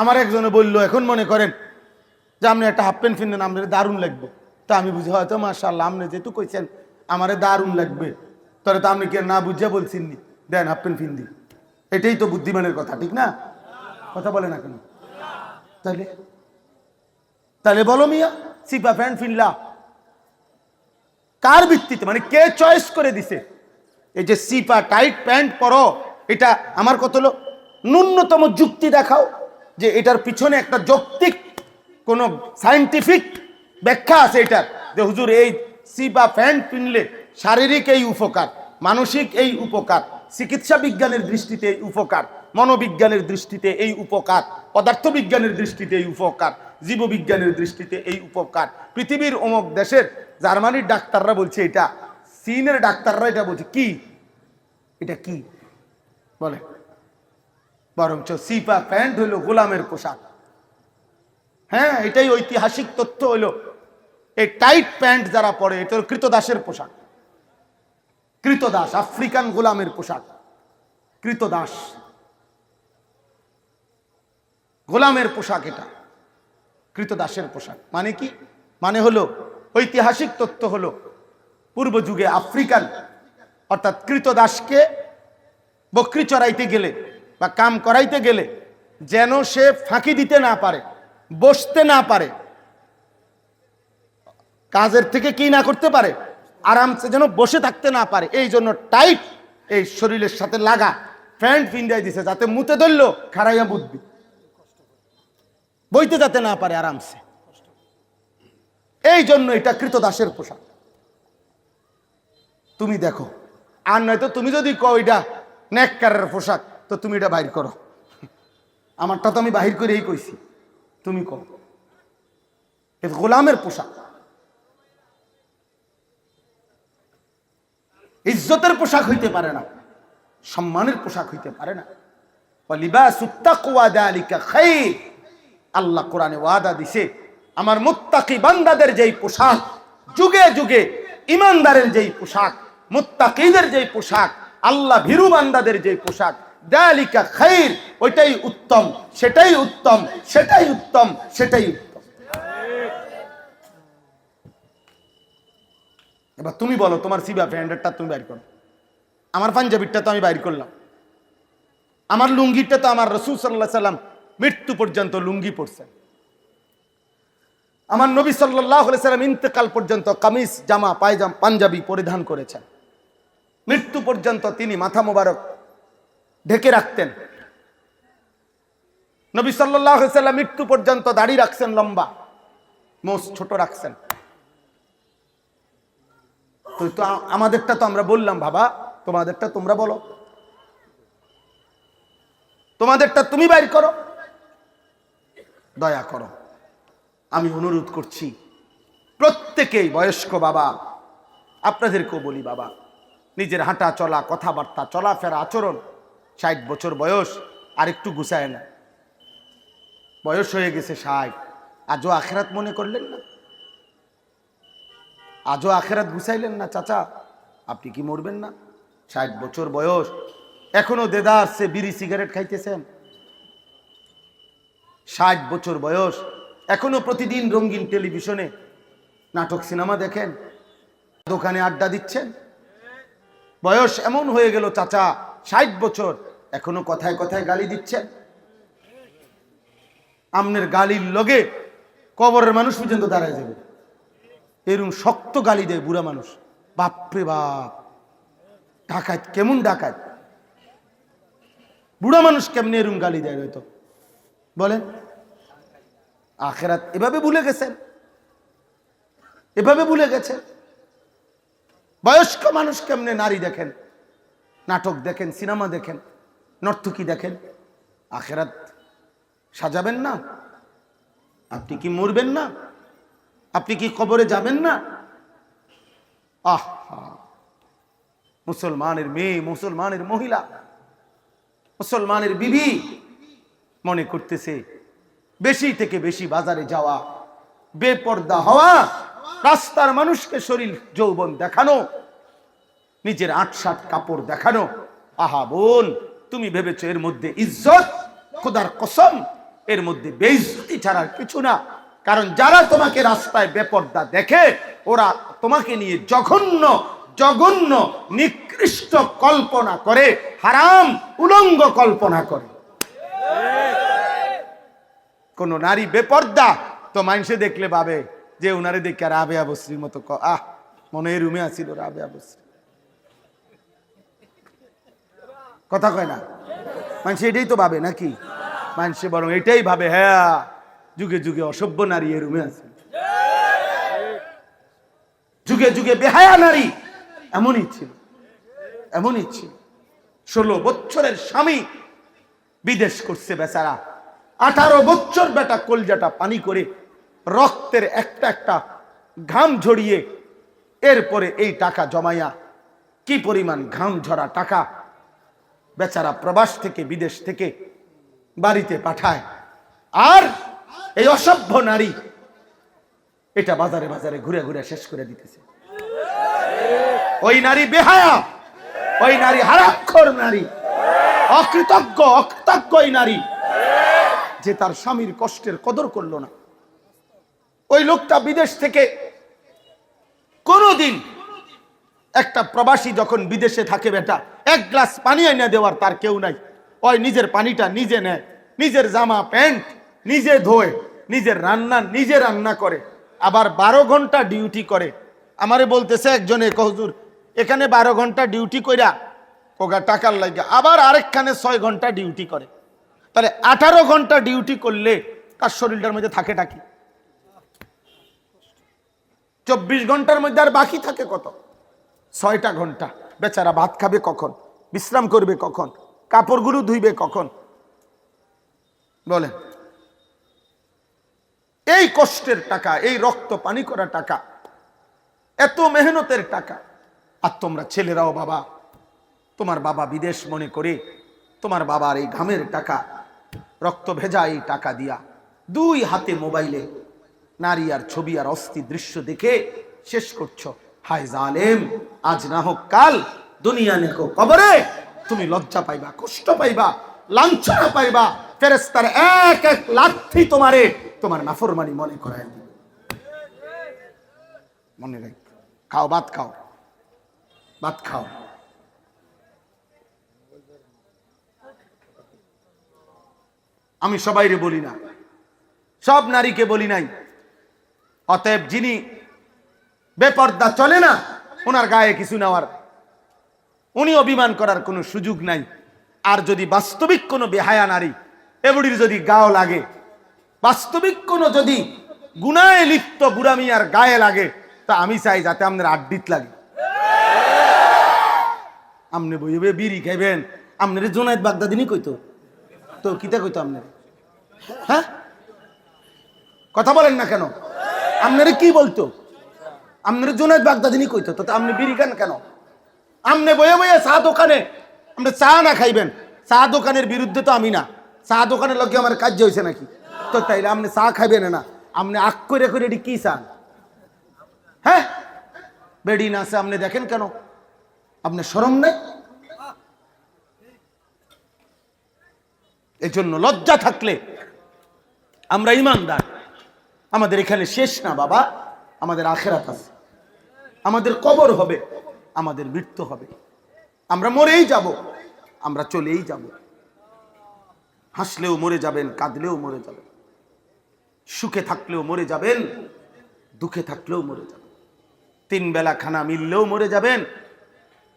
আমার একজনে বলল, এখন মনে করেন যে আপনি একটা হাফ প্যান্ট ফিনলেন আপনার দারুণ লাগবে। তা আমি বুঝি, হয়তো মার্শাল্লাহ আপনি যেহেতু কইছেন, আমারে দারুণ লাগবে। তবে তো আপনি কে না বুঝিয়া বলছেন নি দেন হাফ প্যান্ট ফিন দিন এটাই তো বুদ্ধিমানের কথা, ঠিক না? কথা বলে না কেন? তাহলে? তাহলে বলো মিয়া, সিপা প্যান্ট ফিনলা কার ভিত্তিতে? মানে কে চয়েস করে দিছে? এই যে সিপা টাইট প্যান্ট পরো, এটা আমার কত হলো? ন্যূনতম যুক্তি দেখাও। যে এটার পিছনে একটা যৌক্তিক কোনো সায়েন্টিফিক ব্যাখ্যা আছে এটার, যে হুজুর এই সি বা প্যান্ট কিনলে শারীরিক এই উপকার, মানসিক এই উপকার, চিকিৎসা বিজ্ঞানের দৃষ্টিতে এই উপকার, মনোবিজ্ঞানের দৃষ্টিতে এই উপকার, পদার্থবিজ্ঞানের দৃষ্টিতে এই উপকার, জীববিজ্ঞানের দৃষ্টিতে এই উপকার। পৃথিবীর অমুক দেশের জার্মানির ডাক্তাররা বলছে এটা, চীনের ডাক্তাররা এটা বলছে, কি? এটা কি? বলে বরঞ্চ সিপা প্যান্ট হইল গোলামের পোশাক। হ্যাঁ এটাই ঐতিহাসিক তথ্য হইল। এই টাইট প্যান্ট যারা পরে, এটা কৃতদাসের পোশাক। কৃতদাস, আফ্রিকান গোলামের পোশাক। কৃতদাস। গোলামের পোশাক এটা। কৃতদাসের পোশাক। মানে কি? মানে হলো, ঐতিহাসিক তথ্য হলো, পূর্ব যুগে আফ্রিকান, অর্থাৎ কৃতদাসকে বকরি চড়াইতে গেলে বা কাম করাইতে গেলে যেন সে ফাঁকি দিতে না পারে, বসতে না পারে। কাজের থেকে কি না করতে পারে? আরামসে যেন বসে থাকতে না পারে। এই জন্য টাইট এই শরীরের সাথে লাগা প্যান্ট পিন্ডাই দিছে যাতে মুতে ধরলো খারাইয়া বুদ্ধি। বইতে যাতে না পারে আরামসে। এই জন্য এটা কৃতদাসের পোশাক। তুমি দেখো, আর নয়তো তুমি যদি কও এটা নেককারের পোশাক তো তুমি এটা বাইর করো। আমারটা তো আমি বাহির করেই কইছি। তুমি এ গোলামের পোশাক। ইজ্জতের পোশাক হইতে পারে না। সম্মানের পোশাক হইতে পারে না। আল্লাহ কোরআনে ওয়াদা দিছে, আমার মুত্তাকি বান্দাদের যেই পোশাক, যুগে যুগে ইমানদারের যেই পোশাক, মুত্তাকিদের যেই পোশাক, আল্লাহ ভীরু বান্দাদের যেই পোশাক দালিকা খাইর, ওইটাই উত্তম, সেটাই উত্তম সেটাই উত্তম সেটাই উত্তম। এবার তুমি বলো, তোমার সিবা প্যান্ডারটা তুমি বাইর করো। আমার পাঞ্জাবিরটা তো আমি বাইর করলাম। আমার লুঙ্গিটা তো আমার রসুল সাল্লাহ সাল্লাম মৃত্যু পর্যন্ত লুঙ্গি পড়ছেন আমার নবী সাল্লাহ সাল্লাম ইন্তেকাল পর্যন্ত কামিজ, জামা, পায়জাম, পাঞ্জাবি পরিধান করেছেন। মৃত্যু পর্যন্ত তিনি মাথা মোবারক ঢেকে রাখতেন। নবী সাল্লাহ মৃত্যু পর্যন্ত দাড়ি রাখছেন লম্বা। মোষ ছোট রাখছেন। তো আমাদেরটা তো আমরা বললাম, বাবা, তোমাদেরটা তোমরা বলো। তোমাদেরটা তুমি বাইর করো। দয়া করো। আমি অনুরোধ করছি, প্রত্যেকেই বয়স্ক বাবা, আপনাদেরকেও বলি বাবা, নিজের হাঁটা চলা, কথাবার্তা, চলাফেরা, আচরণ ষাট বছর বয়স আর একটু গুছায় না। বয়স হয়ে গেছে ষাট। আজও আখেরাত মনে করলেন না? আজও আখেরাত গুছাইলেন না, চাচা? আপনি কি মরবেন না? ষাট বছর বয়স। এখনও দেদা সে বিড়ি সিগারেট খাইতেছেন। ষাট বছর বয়স। এখনও প্রতিদিন রঙিন টেলিভিশনে নাটক সিনেমা দেখেন। দোকানে আড্ডা দিচ্ছেন। বয়স এমন হয়ে গেল, চাচা, ষাট বছর। এখনও কথায় কথায় গালি দিচ্ছেন আমনের গালির লগে কবরের মানুষ পর্যন্ত দাঁড়ায় যাবে। এরকম শক্ত গালি দেয় বুড়া মানুষ। বাপরে বাপ, ডাকাত, কেমন ডাকাত? বুড়া মানুষ কেমনি এরকম গালি দেয় হয়তো? বলেন, আখেরাত এভাবে ভুলে গেছেন? এভাবে ভুলে গেছে বয়স্ক মানুষ কেমনে নারী দেখেন? নাটক দেখেন, সিনেমা দেখেন? নর্তকী দেখেন? আখেরাত সাজাবেন না? আপনি কি মরবেন না? আপনি কি কবরে যাবেন না? আহ মুসলমানের মেয়ে, মুসলমানের মহিলা, মুসলমানের বিবি মনে করতেছে, বেশি থেকে বেশি বাজারে যাওয়া, বেপর্দা হওয়া, রাস্তার মানুষকে শরীর যৌবন দেখানো, নিজের আটসাট কাপড় দেখানো। আহা, বোন। তুমি ভেবেছো এর মধ্যে ইজ্জত, খোদার কসম, এর মধ্যে বেইজ্জতি ছাড়ার কিছু না। কারণ যারা তোমাকে রাস্তায় বেপর্দা দেখে, ওরা তোমাকে নিয়ে জঘন্য জঘন্য, নিকৃষ্ট কল্পনা করে, হারাম, উলঙ্গ কল্পনা করে। কোন নারী বেপর্দা তো মানুষে দেখলে ভাবে যে উনারে দেখে রাবে আবশ্রীর মতো আহ, মনে রুমে আসিল রাবে আবশ্রী। কথা কয় না। মানুষ এটাই তো ভাবে নাকি? মানুষে বরং এটাই ভাবে হ্যাঁ যুগে যুগে অসভ্য নারী এ রুমে আছে। যুগে যুগে বেহায়া নারী, এমনই ছিল এমনই ছিল। ষোলো বছরের স্বামী বিদেশ করছে বেচারা। আঠারো বছর বেটা কলজাটা পানি করে রক্তের একটা একটা ঘাম ঝরিয়ে এরপরে এই টাকা জমাইয়া কি পরিমাণ ঘাম ঝরা টাকা বেচারা প্রবাস থেকে, বিদেশ থেকে বাড়িতে পাঠায়। আর এই অসভ্য নারী এটা বাজারে বাজারে ঘুরে ঘুরে শেষ করে দিতেছে। ওই নারী বেহায়া, ওই নারী হারাক্ষর নারী, অকৃতজ্ঞ অকৃতজ্ঞ ওই নারী, যে তার স্বামীর কষ্টের কদর করল না। ওই লোকটা বিদেশ থেকে কোনোদিন একটা প্রবাসী যখন বিদেশে থাকে বেটা, এক গ্লাস পানি এনে দেওয়ার তার কেউ নাই। ওই নিজের পানিটা নিজে নেয়, নিজের জামা, প্যান্ট নিজে ধোয়, নিজের রান্না নিজে রান্না করে, আবার বারো ঘণ্টা ডিউটি করে। আমারে বলতেছে একজনে কহজুর এখানে বারো ঘণ্টা ডিউটি কইরা ওগা টাকার লাগে আবার আরেকখানে ছয় ঘণ্টা ডিউটি করে। তাহলে আঠারো ঘণ্টা ডিউটি করলে তার শরীরটার মধ্যে থাকে টাকি চব্বিশ ঘণ্টার মধ্যে আর বাকি থাকে কত? ছয়টা ঘণ্টা। বেচারা ভাত খাবে কখন? বিশ্রাম করবে কখন? কাপড়গুলো ধুইবে কখন? বলেন। এই কষ্টের টাকা, এই রক্ত পানি করা টাকা, এত মেহনতের টাকা। আর তোমরা ছেলেরাও বাবা, তোমার বাবা বিদেশ মনে করে তোমার বাবার এই ঘামের টাকা, রক্ত ভেজা এই টাকা দিয়া দুই হাতে মোবাইলে নারী আর ছবি আর অস্থি দৃশ্য দেখে শেষ করছ। হায় জালেম, আজ না হোক কাল দুনিয়া নেকো কবরে তুমি লজ্জা পাইবা, কষ্ট পাইবা, লাঞ্ছনা পাইবা ফেরেস্তার এক এক লাঠি তোমারে তোমার নাফরমানি মনে করায় দিবে। মনে রাখ, খাও, ভাত খাও ভাত খাও আমি সবাইরে বলি না, সব নারীকে বলি নাই, অতএব যিনি বেপর্দা চলে না, ওনার গায়ে কিছু নেওয়ার। উনি অভিমান করার কোনো সুযোগ নাই। আর যদি বাস্তবিক কোনো বেহায়া নারী, এবড়ির যদি গাও লাগে, বাস্তবিক কোনো যদি গুনায় লিপ্ত বুড়ামিয়ার গায়ে লাগে, তা আমি চাই যাতে আপনার আড্ডিত লাগে। আপনি বইবে বিড়ি খাইবেন আপনার জোনায়ত বাগদাদিনই কইতো, তো কিতা কইতো আপনার হ্যাঁ? কথা বলেন না কেন? আপনারে কি বলতো? আপনার জোনায়ত বাগদাদিনই কইতো তো আপনি বিড়ি খান কেন? আপনি বয়ে বয়ে চা দোকানে আপনি চা না খাইবেন? চা দোকানের বিরুদ্ধে তো আমি না। চা দোকানের লগে আমার কাজ হয়েছে নাকি? তো তাইলে আপনি চা খাইবেন না। আপনি আক করে করে এটি কি চান? হ্যাঁ? বেডি না আছে আপনি দেখেন কেন? আপনি সরম নেই? এই জন্য লজ্জা থাকলে আমরা ইমানদার। আমাদের এখানে শেষ না, বাবা। আমাদের আখেরাত আছে। আমাদের কবর হবে, আমাদের মৃত্যু হবে। আমরা মরেই যাব, আমরা চলেই যাব। হাসলেও মরে যাবেন, কাঁদলেও মরে যাবেন। সুখে থাকলেও মরে যাবেন, দুঃখে থাকলেও মরে যাবেন। তিন বেলা খানা মিললেও মরে যাবেন,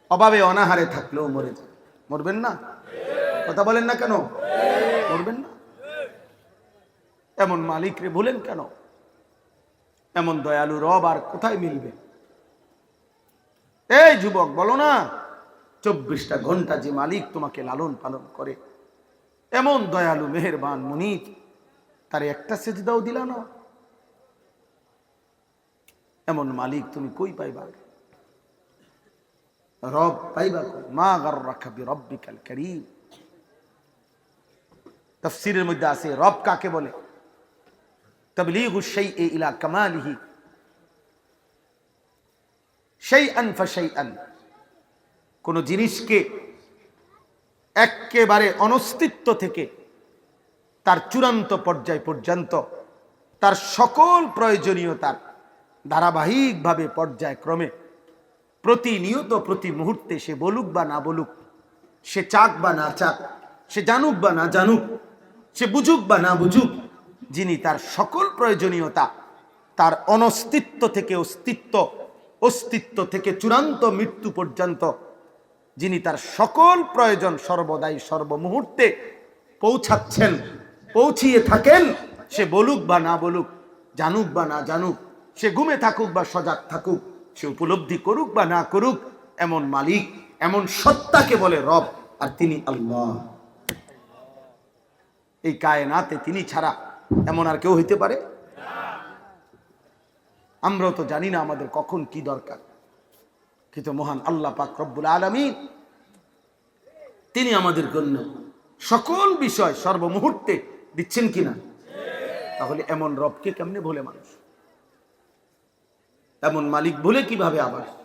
অভাবে অনাহারে থাকলেও মরে যাবেন। মরবেন না? কথা বলেন না কেন? মরবেন না? এমন মালিক রে বলেন কেন? এমন দয়ালু রব আর কোথায় মিলবে? এই যুবক, বলো না, চব্বিশটা ঘণ্টা যে মালিক তোমাকে লালন পালন করে, এমন দয়ালু, মেহেরবান, মুনিত, তার একটা সেজদাও দিলা না। এমন মালিক তুমি কই পাইবা? রব পাইবা? মা গার রাখাবি রব্বিকাল করিম। তফসিরের মধ্যে আছে, রব কাকে বলে? তবলিগু শাইই ইলা কামালিহি। শাইআন ফাশাইআন। কোন জিনিসকে একেবারে অনস্তিত্ব থেকে তার চূড়ান্ত পর্যায় পর্যন্ত, তার সকল প্রয়োজনীয়তার ধারাবাহিকভাবে পর্যায়ক্রমে প্রতিনিয়ত প্রতি মুহূর্তে সে বলুক বা না বলুক, সে চাক বা না চাক, সে জানুক বা না জানুক, সে বুঝুক বা না বুঝুক যিনি তার সকল প্রয়োজনীয়তা, তার অনস্তিত্ব থেকে অস্তিত্ব অস্তিত্ব থেকে চূড়ান্ত মৃত্যু পর্যন্ত যিনি তার সকল প্রয়োজন সর্বদাই সর্বমুহূর্তে পৌঁছাচ্ছেন, পৌঁছিয়ে থাকেন, সে বলুক বা না বলুক, জানুক বা না জানুক, সে ঘুমে থাকুক বা সজাগ থাকুক, সে উপলব্ধি করুক বা না করুক, এমন মালিক, এমন সত্তাকে বলে রব, আর তিনি আল্লাহ। এই কায়নাতে তিনি ছাড়া এমন আর কেউ হইতে পারে? আমরাও তো জানি না আমাদের কখন কি দরকার। কিন্তু মহান আল্লাহ পাক রব্বুল আলমী তিনি আমাদের জন্য সকল বিষয় সর্বমুহূর্তে দিচ্ছেন কিনা? তাহলে এমন রবকে কেমনে ভোলে মানুষ? এমন মালিক ভুলে কীভাবে আবার?